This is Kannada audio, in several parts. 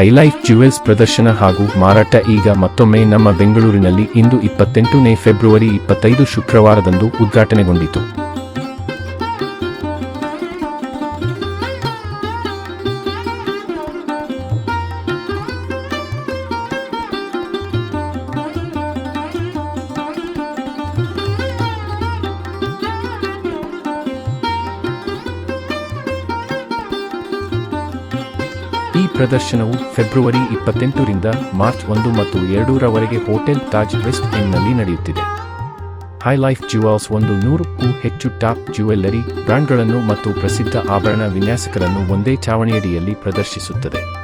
ಹೈಲೈಫ್ ಜ್ಯುವೆಲ್ಸ್ ಪ್ರದರ್ಶನ ಹಾಗೂ ಮಾರಾಟ ಈಗ ಮತ್ತೊಮ್ಮೆ ನಮ್ಮ ಬೆಂಗಳೂರಿನಲ್ಲಿ ಇಂದು ಇಪ್ಪತ್ತೆಂಟನೇ ಫೆಬ್ರವರಿ ಇಪ್ಪತ್ತೈದು ಶುಕ್ರವಾರದಂದು ಉದ್ಘಾಟನೆಗೊಂಡಿತು. ಈ ಪ್ರದರ್ಶನವು ಫೆಬ್ರವರಿ ಇಪ್ಪತ್ತೆಂಟರಿಂದ ಮಾರ್ಚ್ ಒಂದು ಮತ್ತು ಎರಡರವರೆಗೆ ಹೋಟೆಲ್ ತಾಜ್ ವೆಸ್ಟ್ ಎಂಡ್ನಲ್ಲಿ ನಡೆಯುತ್ತಿದೆ. ಹೈ ಲೈಫ್ ಜ್ಯುವಲ್ಸ್ ಒಂದು ನೂರಕ್ಕೂ ಹೆಚ್ಚು ಟಾಪ್ ಜ್ಯುವೆಲ್ಲರಿ ಬ್ರ್ಯಾಂಡ್ಗಳನ್ನು ಮತ್ತು ಪ್ರಸಿದ್ಧ ಆಭರಣ ವಿನ್ಯಾಸಕರನ್ನು ಒಂದೇ ಚಾವಣಿಯಡಿಯಲ್ಲಿ ಪ್ರದರ್ಶಿಸುತ್ತದೆ.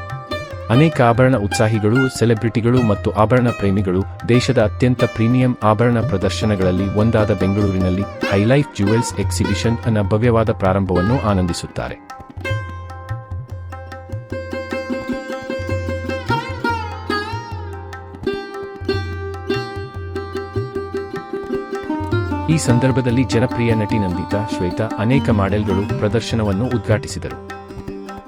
ಅನೇಕ ಆಭರಣ ಉತ್ಸಾಹಿಗಳು, ಸೆಲೆಬ್ರಿಟಿಗಳು ಮತ್ತು ಆಭರಣ ಪ್ರೇಮಿಗಳು ದೇಶದ ಅತ್ಯಂತ ಪ್ರೀಮಿಯಂ ಆಭರಣ ಪ್ರದರ್ಶನಗಳಲ್ಲಿ ಒಂದಾದ ಬೆಂಗಳೂರಿನಲ್ಲಿ ಹೈಲೈಫ್ ಜ್ಯುವೆಲ್ಸ್ ಎಕ್ಸಿಬಿಷನ್ ಅನ್ನ ಭವ್ಯವಾದ ಪ್ರಾರಂಭವನ್ನು ಆನಂದಿಸುತ್ತಾರೆ. ಈ ಸಂದರ್ಭದಲ್ಲಿ ಜನಪ್ರಿಯ ನಟಿ ನಂದಿತಾ, ಶ್ವೇತಾ ಅನೇಕ ಮಾಡೆಲ್ಗಳು ಪ್ರದರ್ಶನವನ್ನು ಉದ್ಘಾಟಿಸಿದರು.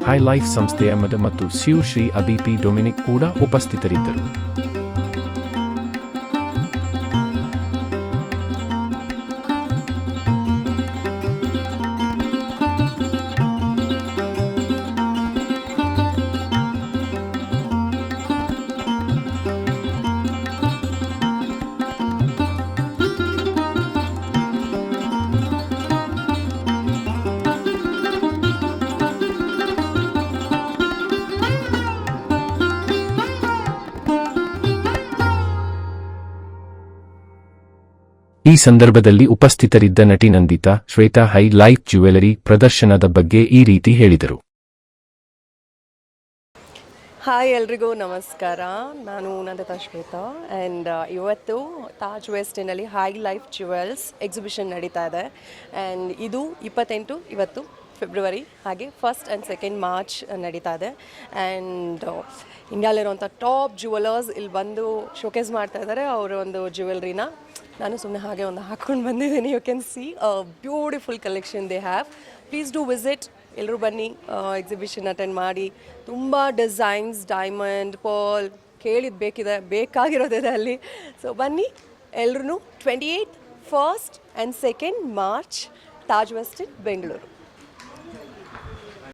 ಹೈ ಲೈಫ್ ಸಂಸ್ಥೆಯ ಮತ್ತು ಸ್ಯೂ ಶ್ರೀ ಅಬಿಪಿ ಡೊಮಿನಿಕ್ ಕೂಡ ಉಪಸ್ಥಿತರಿದ್ದರು. ಸಂದರ್ಭದಲ್ಲಿ ಉಪಸ್ಥಿತರಿದ್ದ ನಟಿ Nandita, Shweta high life jewellery ಪ್ರದರ್ಶನದ ಬಗ್ಗೆ ಈ ರೀತಿ ಹೇಳಿದರು. ಹಾಯ್ ಎಲ್ರಿಗೂ, ನಮಸ್ಕಾರ. ನಾನು ನಂದಿತಾ, ಶ್ವೇತಾ. ಆ್ಯಂಡ್ ಇವತ್ತು ತಾಜ್ ವೆಸ್ಟಿನಲ್ಲಿ ಹೈ ಲೈಫ್ ಜ್ಯುವೆಲ್ಸ್ ಎಕ್ಸಿಬಿಷನ್ ನಡೀತಾ ಇದೆ. ಆ್ಯಂಡ್ ಇದು ಇಪ್ಪತ್ತೆಂಟು, ಇವತ್ತು ಫೆಬ್ರವರಿ ಹಾಗೆ ಫಸ್ಟ್ ಆ್ಯಂಡ್ ಸೆಕೆಂಡ್ ಮಾರ್ಚ್ ನಡೀತಾ ಇದೆ. ಆ್ಯಂಡ್ ಇಂಡಿಯಾಲಿರುವಂಥ ಟಾಪ್ ಜುವೆಲರ್ಸ್ ಇಲ್ಲಿ ಬಂದು ಶೋಕೇಸ್ ಮಾಡ್ತಾ ಇದ್ದಾರೆ ಅವರ ಒಂದು ಜ್ಯುವೆಲ್ರಿನ ನಾನು ಸುಮ್ಮನೆ ಹಾಗೆ ಒಂದು ಹಾಕ್ಕೊಂಡು ಬಂದಿದ್ದೀನಿ. You can see beautiful collection they have please do visit ಎಲ್ಲರೂ ಬನ್ನಿ ಎಕ್ಸಿಬಿಷನ್ ಅಟೆಂಡ್ ಮಾಡಿ. ತುಂಬ ಡಿಸೈನ್ಸ್ ಡೈಮಂಡ್ ಪರ್ಲ್ ಕೇಳಿದ್ದು ಬೇಕಿದೆ. ಬೇಕಾಗಿರೋದಿದೆ ಅಲ್ಲಿ. ಸೊ ಬನ್ನಿ. ಎಲ್ರೂ twenty eight first and second March Taj west Bengaluru